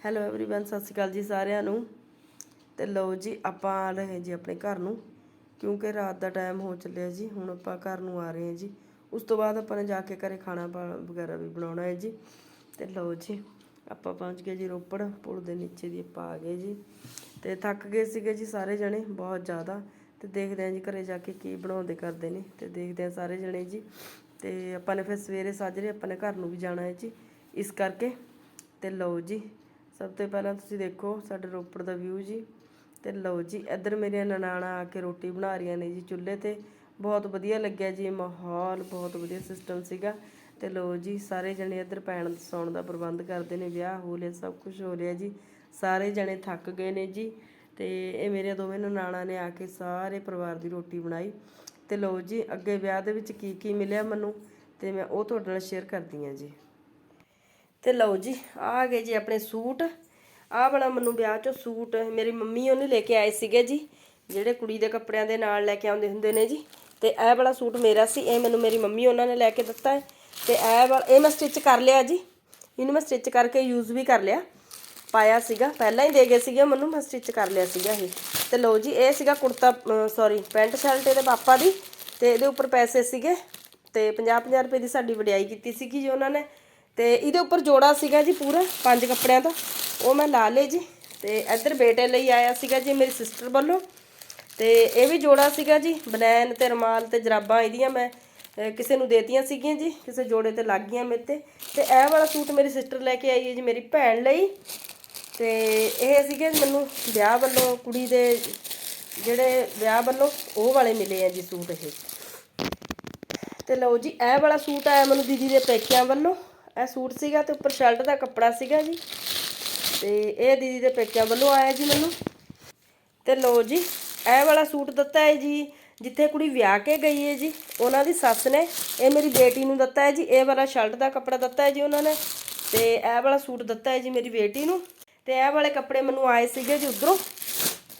Hello everyone ਸਤਿ ਸ਼੍ਰੀ ਅਕਾਲ ਜੀ ਸਾਰਿਆਂ ਨੂੰ ਤੇ ਲਓ ਜੀ ਆਪਾਂ ਆ ਰਹੇ ਜੀ ਆਪਣੇ ਘਰ ਨੂੰ ਕਿਉਂਕਿ ਰਾਤ ਦਾ ਟਾਈਮ ਹੋ ਚੱਲਿਆ ਜੀ ਹੁਣ ਆਪਾਂ ਘਰ ਨੂੰ ਆ ਰਹੇ ਹਾਂ ਜੀ ਉਸ ਤੋਂ ਬਾਅਦ ਆਪਾਂ ਨੇ ਜਾ ਕੇ ਘਰੇ ਖਾਣਾ ਪਾ- ਵਗੈਰਾ ਵੀ ਬਣਾਉਣਾ ਹੈ ਜੀ ਤੇ ਲਓ ਜੀ ਆਪਾਂ ਪਹੁੰਚ ਗਏ ਜੀ ਰੋਪੜ ਪੁਲ ਦੇ ਨੀਚੇ ਦੀ ਆਪਾਂ ਆ ਗਏ ਜੀ ਤੇ ਥੱਕ ਗਏ ਸੀਗੇ ਜੀ ਸਾਰੇ ਜਣੇ ਬਹੁਤ ਜ਼ਿਆਦਾ ਤੇ ਦੇਖਦੇ ਹਾਂ ਜੀ ਘਰੇ ਜਾ ਕੇ ਕੀ ਬਣਾਉਂਦੇ ਕਰਦੇ ਨੇ ਤੇ ਦੇਖਦੇ ਹਾਂ ਸਾਰੇ ਜਣੇ ਜੀ ਤੇ ਆਪਾਂ ਨੇ ਫਿਰ ਸਵੇਰੇ ਸਾਜਰੇ ਆਪਾਂ ਨੇ ਘਰ ਨੂੰ ਵੀ ਜਾਣਾ ਹੈ ਜੀ ਇਸ ਕਰਕੇ ਤੇ ਲਓ ਜੀ ਸਭ ਤੋਂ ਪਹਿਲਾਂ ਤੁਸੀਂ ਦੇਖੋ ਸਾਡੇ ਰੋਪੜ ਦਾ ਵਿਊ ਜੀ। ਤੇ ਲਓ ਜੀ, ਇੱਧਰ ਮੇਰੀਆਂ ਨਨਾਣਾ ਆ ਕੇ ਰੋਟੀ ਬਣਾ ਰਹੀਆਂ ਨੇ ਜੀ ਚੁੱਲ੍ਹੇ ਤੇ। ਬਹੁਤ ਵਧੀਆ ਲੱਗਿਆ ਜੀ ਮਾਹੌਲ, ਬਹੁਤ ਵਧੀਆ ਸਿਸਟਮ ਸੀਗਾ। ਤੇ ਲਓ ਜੀ, ਸਾਰੇ ਜਣੇ ਇੱਧਰ ਪੈਣ ਸੌਣ ਦਾ ਪ੍ਰਬੰਧ ਕਰਦੇ ਨੇ, ਵਿਆਹ ਹੋ ਲਿਆ, ਸਭ ਕੁਝ ਹੋ ਰਿਹਾ ਜੀ। ਸਾਰੇ ਜਣੇ ਥੱਕ ਗਏ ਨੇ ਜੀ। ਤੇ ਇਹ ਮੇਰੇ ਦੋਵੇਂ ਨਨਾਣਾ ਨੇ ਆ ਕੇ ਸਾਰੇ ਪਰਿਵਾਰ ਦੀ ਰੋਟੀ ਬਣਾਈ। ਤੇ ਲਓ ਜੀ, ਅੱਗੇ ਵਿਆਹ ਦੇ ਵਿੱਚ ਕੀ ਕੀ ਮਿਲਿਆ ਮੈਨੂੰ, ਤੇ ਮੈਂ ਉਹ ਤੁਹਾਡੇ ਨਾਲ ਸ਼ੇਅਰ ਕਰਦੀ ਹਾਂ ਜੀ। ਤੇ ਲਓ ਜੀ, ਆ ਗਏ ਜੀ ਆਪਣੇ ਸੂਟ। ਆਹ ਵਾਲਾ ਮੈਨੂੰ ਵਿਆਹ ਚੋਂ ਸੂਟ, ਮੇਰੀ ਮੰਮੀ ਉਹਨੇ ਲੈ ਕੇ ਆਏ ਸੀਗੇ ਜੀ, ਜਿਹੜੇ ਕੁੜੀ ਦੇ ਕੱਪੜਿਆਂ ਦੇ ਨਾਲ ਲੈ ਕੇ ਆਉਂਦੇ ਹੁੰਦੇ ਨੇ ਜੀ। ਤੇ ਇਹ ਵਾਲਾ ਸੂਟ ਮੇਰਾ ਸੀ, ਇਹ ਮੈਨੂੰ ਮੇਰੀ ਮੰਮੀ ਉਹਨਾਂ ਨੇ ਲੈ ਕੇ ਦਿੱਤਾ ਹੈ। ਤੇ ਇਹ ਵਾਲਾ, ਇਹ ਮੈਂ ਸਟਿਚ ਕਰ ਲਿਆ ਜੀ। ਇਹਨੂੰ ਮੈਂ ਸਟਿਚ ਕਰਕੇ ਯੂਜ਼ ਵੀ ਕਰ ਲਿਆ। ਪਾਇਆ ਸੀਗਾ, ਪਹਿਲਾਂ ਹੀ ਦੇ ਗਏ ਸੀਗੇ ਮੈਨੂੰ ਮੈਂ ਸਟਿਚ ਕਰ ਲਿਆ ਸੀਗਾ ਇਹ। ਤੇ ਲਓ ਜੀ, ਇਹ ਸੀਗਾ ਕੁੜਤਾ ਸੌਰੀ ਪੈਂਟ ਸ਼ਰਟ ਇਹਦੇ ਪਾਪਾ ਦੀ। ਤੇ ਇਹਦੇ ਉੱਪਰ ਪੈਸੇ ਸੀਗੇ। ਤੇ 50-50 ਰੁਪਏ ਦੀ ਸਾਡੀ ਵਡਿਆਈ ਕੀਤੀ ਸੀਗੀ ਜੀ ਉਹਨਾਂ ਨੇ। ਤੇ ਇਹਦੇ ਉੱਪਰ ਜੋੜਾ ਸੀਗਾ ਜੀ ਪੂਰਾ, ਪੰਜ ਕੱਪੜਿਆਂ ਦਾ। ਉਹ ਮੈਂ ਲਾ ਲਏ ਜੀ। ਤੇ ਇੱਧਰ ਬੇਟੇ ਲਈ ਆਇਆ ਸੀਗਾ ਜੀ ਮੇਰੀ ਸਿਸਟਰ ਵੱਲੋਂ। ਤੇ ਇਹ ਵੀ ਜੋੜਾ ਸੀਗਾ ਜੀ, ਬਨੈਨ ਤੇ ਰਮਾਲ ਤੇ ਜਰਾਬਾਂ ਇਹਦੀਆਂ ਮੈਂ ਕਿਸੇ ਨੂੰ ਦੇਤੀਆਂ ਸੀਗੀਆਂ ਜੀ, ਕਿਸੇ ਜੋੜੇ ਤੇ ਲੱਗ ਗਈਆਂ ਮੇਰੇ ਤੇ। ਤੇ ਇਹ ਵਾਲਾ ਸੂਟ ਮੇਰੀ ਸਿਸਟਰ ਲੈ ਕੇ ਆਈ ਹੈ ਜੀ ਮੇਰੀ ਭੈਣ ਲਈ। ਤੇ ਇਹ ਸੀਗੇ ਮੈਨੂੰ ਵਿਆਹ ਵੱਲੋਂ, ਕੁੜੀ ਦੇ ਜਿਹੜੇ ਵਿਆਹ ਵੱਲੋਂ ਉਹ ਵਾਲੇ ਮਿਲੇ ਆ ਜੀ ਸੂਟ ਇਹ। ਤੇ ਲਓ ਜੀ, ਇਹ ਵਾਲਾ ਸੂਟ ਆਇਆ ਮੈਨੂੰ ਦੀਦੀ ਦੇ ਪੇਕਿਆਂ ਵੱਲੋਂ। ਇਹ ਸੂਟ ਸੀਗਾ ਤੇ ਉੱਪਰ ਸ਼ਰਟ ਦਾ ਕੱਪੜਾ ਸੀਗਾ ਜੀ। ਤੇ ਇਹ ਦੀਦੀ ਦੇ ਪੇਕਿਆਂ ਵੱਲੋਂ ਆਇਆ ਜੀ ਮੈਨੂੰ। ਤੇ ਲਓ ਜੀ, ਇਹ ਵਾਲਾ ਸੂਟ ਦਿੱਤਾ ਹੈ ਜੀ, ਜਿੱਥੇ ਕੁੜੀ ਵਿਆਹ ਕੇ ਗਈ ਹੈ ਜੀ, ਉਹਨਾਂ ਦੀ ਸੱਸ ਨੇ। ਇਹ ਮੇਰੀ ਬੇਟੀ ਨੂੰ ਦਿੱਤਾ ਹੈ ਜੀ, ਇਹ ਵਾਲਾ ਸ਼ਰਟ ਦਾ ਕੱਪੜਾ ਦਿੱਤਾ ਹੈ ਜੀ ਉਹਨਾਂ ਨੇ। ਤੇ ਇਹ ਵਾਲਾ ਸੂਟ ਦਿੱਤਾ ਹੈ ਜੀ ਮੇਰੀ ਬੇਟੀ ਨੂੰ। ਤੇ ਇਹ ਵਾਲੇ ਕੱਪੜੇ ਮੈਨੂੰ ਆਏ ਸੀਗੇ ਜੀ ਉਧਰੋਂ।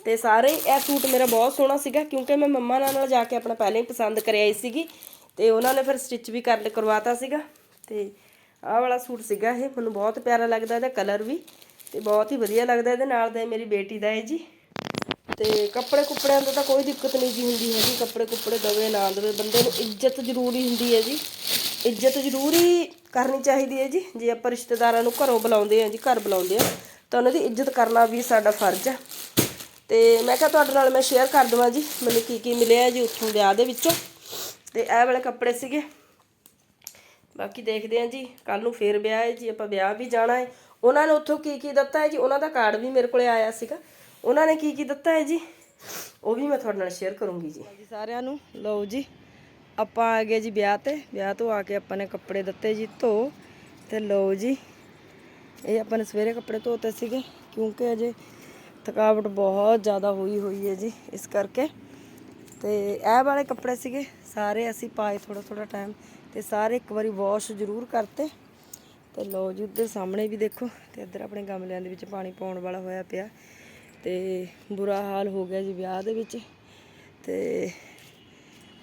ਤੇ ਸਾਰੇ ਹੀ ਇਹ ਸੂਟ ਮੇਰਾ ਬਹੁਤ ਸੋਹਣਾ ਸੀਗਾ, ਕਿਉਂਕਿ ਮੈਂ ਮੰਮਾ ਨਾਲ ਜਾ ਕੇ ਆਪਣਾ ਪਹਿਲਾਂ ਹੀ ਪਸੰਦ ਕਰਿਆ ਸੀਗੀ। ਤੇ ਉਹਨਾਂ ਨੇ ਫਿਰ ਸਟਿਚ ਵੀ ਕਰ ਕਰਵਾਤਾ ਸੀਗਾ। ਤੇ ਆਹ ਵਾਲਾ ਸੂਟ ਸੀਗਾ ਇਹ, ਮੈਨੂੰ ਬਹੁਤ ਪਿਆਰਾ ਲੱਗਦਾ ਇਹਦਾ ਕਲਰ ਵੀ ਤੇ ਬਹੁਤ ਹੀ ਵਧੀਆ ਲੱਗਦਾ ਇਹਦੇ ਨਾਲ ਦਾ ਮੇਰੀ ਬੇਟੀ ਦਾ ਹੈ ਜੀ। ਤੇ ਕੱਪੜੇ ਕੁੱਪੜਿਆਂ ਤੋਂ ਤਾਂ ਕੋਈ ਦਿੱਕਤ ਨਹੀਂ ਜੀ ਹੁੰਦੀ ਹੈਗੀ, ਕੱਪੜੇ ਕੁੱਪੜੇ ਦਵੇ ਨਾ ਦਵੇ, ਬੰਦੇ ਨੂੰ ਇੱਜ਼ਤ ਜ਼ਰੂਰੀ ਹੁੰਦੀ ਹੈ ਜੀ। ਇੱਜ਼ਤ ਜ਼ਰੂਰੀ ਕਰਨੀ ਚਾਹੀਦੀ ਹੈ ਜੀ, ਜੇ ਆਪਾਂ ਰਿਸ਼ਤੇਦਾਰਾਂ ਨੂੰ ਘਰੋਂ ਬੁਲਾਉਂਦੇ ਆ ਜੀ, ਘਰ ਬੁਲਾਉਂਦੇ ਆ ਤਾਂ ਉਹਨਾਂ ਦੀ ਇੱਜ਼ਤ ਕਰਨਾ ਵੀ ਸਾਡਾ ਫਰਜ਼ ਹੈ। ਤੇ ਮੈਂ ਕਿਹਾ ਤੁਹਾਡੇ ਨਾਲ ਮੈਂ ਸ਼ੇਅਰ ਕਰ ਦਵਾਂ ਜੀ, ਮੈਨੂੰ ਕੀ ਕੀ ਮਿਲਿਆ ਜੀ ਉੱਥੋਂ ਵਿਆਹ ਦੇ ਵਿੱਚੋਂ। ਤੇ ਇਹ ਵਾਲੇ ਕੱਪੜੇ ਸੀਗੇ। ਬਾਕੀ ਦੇਖਦੇ ਹਾਂ ਜੀ ਕੱਲ ਨੂੰ ਫੇਰ ਵਿਆਹ ਹੈ ਜੀ, ਆਪਾਂ ਵਿਆਹ ਵੀ ਜਾਣਾ ਹੈ। ਉਹਨਾਂ ਨੇ ਉੱਥੋਂ ਕੀ ਕੀ ਦਿੱਤਾ ਹੈ ਜੀ? ਉਹਨਾਂ ਦਾ ਕਾਰਡ ਵੀ ਮੇਰੇ ਕੋਲੇ ਆਇਆ ਸੀਗਾ। ਉਹਨਾਂ ਨੇ ਕੀ ਕੀ ਦਿੱਤਾ ਹੈ ਜੀ? ਉਹ ਵੀ ਮੈਂ ਤੁਹਾਡੇ ਨਾਲ ਸ਼ੇਅਰ ਕਰੂੰਗੀ ਜੀ। ਜੀ ਸਾਰਿਆਂ ਨੂੰ। ਲਓ ਜੀ, ਆਪਾਂ ਆ ਗਏ ਜੀ ਵਿਆਹ ਤੇ। ਵਿਆਹ ਤੋਂ ਆ ਕੇ ਆਪਾਂ ਨੇ ਕੱਪੜੇ ਦਿੱਤੇ ਜੀ ਧੋ ਤੇ ਲਓ ਜੀ, ਇਹ ਆਪਾਂ ਨੇ ਸਵੇਰੇ ਕੱਪੜੇ ਧੋਤੇ ਸੀਗੇ, ਕਿਉਂਕਿ ਅਜੇ ਥਕਾਵਟ ਬਹੁਤ ਜ਼ਿਆਦਾ ਹੋਈ ਹੋਈ ਹੈ ਜੀ, ਇਸ ਕਰਕੇ। ਤੇ ਇਹ ਵਾਲੇ ਕੱਪੜੇ ਸੀਗੇ, ਸਾਰੇ ਅਸੀਂ ਪਾਏ ਥੋੜਾ ਥੋੜਾ ਟਾਈਮ ਤੇ ਸਾਰੇ ਇੱਕ ਵਾਰੀ ਵਾਸ਼ ਜ਼ਰੂਰ ਕਰਤੇ। ਤੇ ਲਓ ਜੀ, ਉੱਧਰ ਸਾਹਮਣੇ ਵੀ ਦੇਖੋ, ਤੇ ਇੱਧਰ ਆਪਣੇ ਗਮਲਿਆਂ ਦੇ ਵਿੱਚ ਪਾਣੀ ਪਾਉਣ ਵਾਲਾ ਹੋਇਆ ਪਿਆ। ਤੇ ਬੁਰਾ ਹਾਲ ਹੋ ਗਿਆ ਜੀ ਵਿਆਹ ਦੇ ਵਿੱਚ। ਤੇ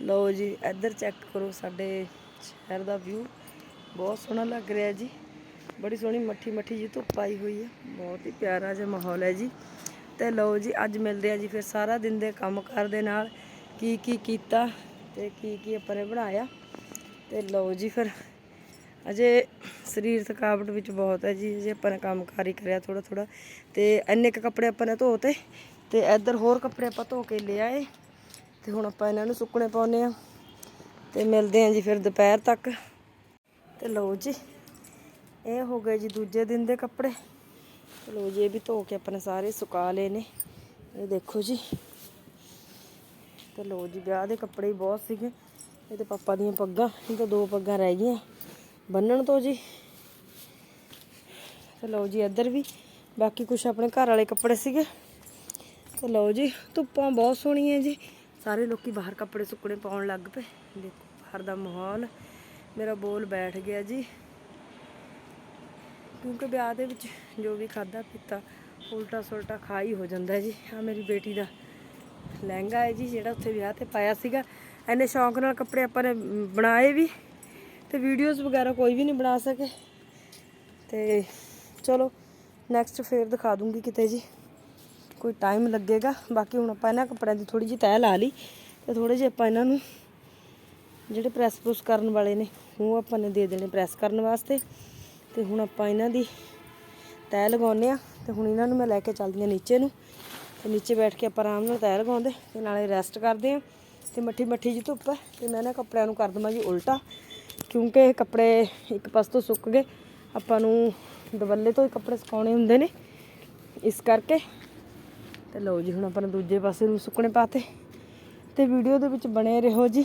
ਲਓ ਜੀ, ਇੱਧਰ ਚੈੱਕ ਕਰੋ ਸਾਡੇ ਸ਼ਹਿਰ ਦਾ ਵਿਊ ਬਹੁਤ ਸੋਹਣਾ ਲੱਗ ਰਿਹਾ ਜੀ। ਬੜੀ ਸੋਹਣੀ ਮੱਠੀ ਮੱਠੀ ਜੀ ਧੁੱਪ ਆਈ ਹੋਈ ਹੈ ਬਹੁਤ ਹੀ ਪਿਆਰਾ ਜਿਹਾ ਮਾਹੌਲ ਹੈ ਜੀ। ਤੇ ਲਓ ਜੀ, ਅੱਜ ਮਿਲਦੇ ਆ ਜੀ ਫਿਰ ਸਾਰਾ ਦਿਨ ਦੇ ਕੰਮਕਾਰ ਦੇ ਨਾਲ। ਕੀ ਕੀ ਕੀਤਾ ਤੇ ਕੀ ਕੀ ਆਪਾਂ ਨੇ ਬਣਾਇਆ। ਤੇ ਲਓ ਜੀ ਫਿਰ, ਅਜੇ ਸਰੀਰ ਥਕਾਵਟ ਵਿੱਚ ਬਹੁਤ ਹੈ ਜੀ ਜੇ ਆਪਾਂ ਨੇ ਕੰਮਕਾਰ ਹੀ ਕਰਿਆ ਥੋੜਾ ਥੋੜਾ ਤੇ ਇੰਨੇ ਕੁ ਕੱਪੜੇ ਆਪਾਂ ਨੇ ਧੋਤੇ ਤੇ ਇੱਧਰ ਹੋਰ ਕੱਪੜੇ ਆਪਾਂ ਧੋ ਕੇ ਲੈ ਆਏ ਤੇ ਹੁਣ ਆਪਾਂ ਇਹਨਾਂ ਨੂੰ ਸੁੱਕਣੇ ਪਾਉਨੇ ਆ ਤੇ ਮਿਲਦੇ ਆ ਜੀ ਫਿਰ ਦੁਪਹਿਰ ਤੱਕ। ਤੇ ਲਓ ਜੀ, ਇਹ ਹੋ ਗਏ ਜੀ ਦੂਜੇ ਦਿਨ ਦੇ ਕੱਪੜੇ। ਤੇ ਲਓ ਜੀ, ਇਹ ਵੀ ਧੋ ਕੇ ਆਪਾਂ ਨੇ ਸਾਰੇ ਸੁਕਾ ਲਏ ਨੇ। ਇਹ ਦੇਖੋ ਜੀ। ਤੇ ਲਓ ਜੀ, ਵਿਆਹ ਦੇ ਕੱਪੜੇ ਹੀ ਬਹੁਤ ਸੀਗੇ। ਇਹ ਇਹਦੇ ਪਾਪਾ ਦੀਆਂ ਪੱਗਾਂ, ਇਹ ਤਾਂ ਦੋ ਪੱਗਾਂ ਰਹਿ ਗਈਆਂ। ਬੰਨਣ ਤੋਂ ਜੀ। ਤੇ ਲਓ ਜੀ ਇੱਧਰ ਵੀ, ਬਾਕੀ ਕੁਝ ਆਪਣੇ ਘਰ ਵਾਲੇ ਕੱਪੜੇ ਸੀਗੇ। ਤੇ ਲਓ ਜੀ, ਧੁੱਪਾਂ ਬਹੁਤ ਸੋਹਣੀਆਂ ਜੀ। ਸਾਰੇ ਲੋਕੀ ਬਾਹਰ ਕੱਪੜੇ ਸੁੱਕਣੇ ਪਾਉਣ ਲੱਗ ਪਏ। ਦੇਖੋ, ਬਾਹਰ ਦਾ ਮਾਹੌਲ। ਮੇਰਾ ਬੋਲ ਬੈਠ ਗਿਆ ਜੀ। ਕਿਉਂਕਿ ਵਿਆਹ ਦੇ ਵਿੱਚ ਜੋ ਵੀ ਖਾਦਾ ਪੀਤਾ, ਉਲਟਾ ਸੁਲਟਾ ਖਾ ਹੀ ਹੋ ਜਾਂਦਾ ਜੀ। ਆ ਮੇਰੀ ਬੇਟੀ ਦਾ ਲਹਿੰਗਾ ਹੈ ਜੀ, ਜਿਹੜਾ ਉੱਥੇ ਵਿਆਹ ਤੇ ਪਾਇਆ ਸੀਗਾ। ਐਨੇ ਸ਼ੌਂਕ ਨਾਲ ਕੱਪੜੇ ਆਪਾਂ ਨੇ ਬਣਾਏ ਵੀ ਤੇ ਵੀਡੀਓਜ਼ ਵਗੈਰਾ ਕੋਈ ਵੀ ਨਹੀਂ ਬਣਾ ਸਕੇ। ਤੇ ਚਲੋ ਨੈਕਸਟ ਫੇਰ ਦਿਖਾ ਦੂੰਗੀ ਕਿਤੇ ਜੀ। ਕੋਈ ਟਾਈਮ ਲੱਗੇਗਾ। ਬਾਕੀ ਹੁਣ ਆਪਾਂ ਇਹਨਾਂ ਕੱਪੜਿਆਂ ਦੀ ਥੋੜੀ ਜਿਹੀ ਤੈਅ ਲਾ ਲਈ ਤੇ ਥੋੜੇ ਜਿਹੇ ਆਪਾਂ ਇਹਨਾਂ ਨੂੰ ਜਿਹੜੇ ਪ੍ਰੈਸ ਪ੍ਰੂਸ ਕਰਨ ਵਾਲੇ ਨੇ, ਉਹ ਆਪਾਂ ਨੇ ਦੇ ਦੇਣੇ ਪ੍ਰੈਸ ਕਰਨ ਵਾਸਤੇ। ਤੇ ਹੁਣ ਆਪਾਂ ਇਹਨਾਂ ਦੀ ਤੈਅ ਲਗਾਉਨੇ ਆ ਤੇ ਹੁਣ ਇਹਨਾਂ ਨੂੰ ਮੈਂ ਲੈ ਕੇ ਚੱਲਦੀ ਹਾਂ ਨੀਚੇ ਨੂੰ। ਤੇ ਨੀਚੇ ਬੈਠ ਕੇ ਆਪਾਂ ਆਰਾਮ ਨਾਲ ਤੈਅ ਲਗਾਉਂਦੇ ਤੇ ਨਾਲੇ ਰੈਸਟ ਕਰਦੇ ਆ ਤੇ ਮੱਠੀ ਮੱਠੀ ਜੀ ਧੁੱਪ ਹੈ ਤੇ ਮੈਂ ਨਾ ਕੱਪੜਿਆਂ ਨੂੰ ਕਰ ਦਵਾਂ ਜੀ ਉਲਟਾ, ਕਿਉਂਕਿ ਕੱਪੜੇ ਇੱਕ ਪਾਸੇ ਤੋਂ ਸੁੱਕ ਗਏ। ਆਪਾਂ ਨੂੰ ਦਵੱਲੇ ਤੋਂ ਹੀ ਕੱਪੜੇ ਸੁਕਾਉਣੇ ਹੁੰਦੇ ਨੇ। ਇਸ ਕਰਕੇ ਤੇ ਲਓ ਜੀ, ਹੁਣ ਆਪਾਂ ਨੇ ਦੂਜੇ ਪਾਸੇ ਨੂੰ ਸੁੱਕਣੇ ਪਾਤੇ। ਤੇ ਵੀਡੀਓ ਦੇ ਵਿੱਚ ਬਣੇ ਰਹੋ ਜੀ।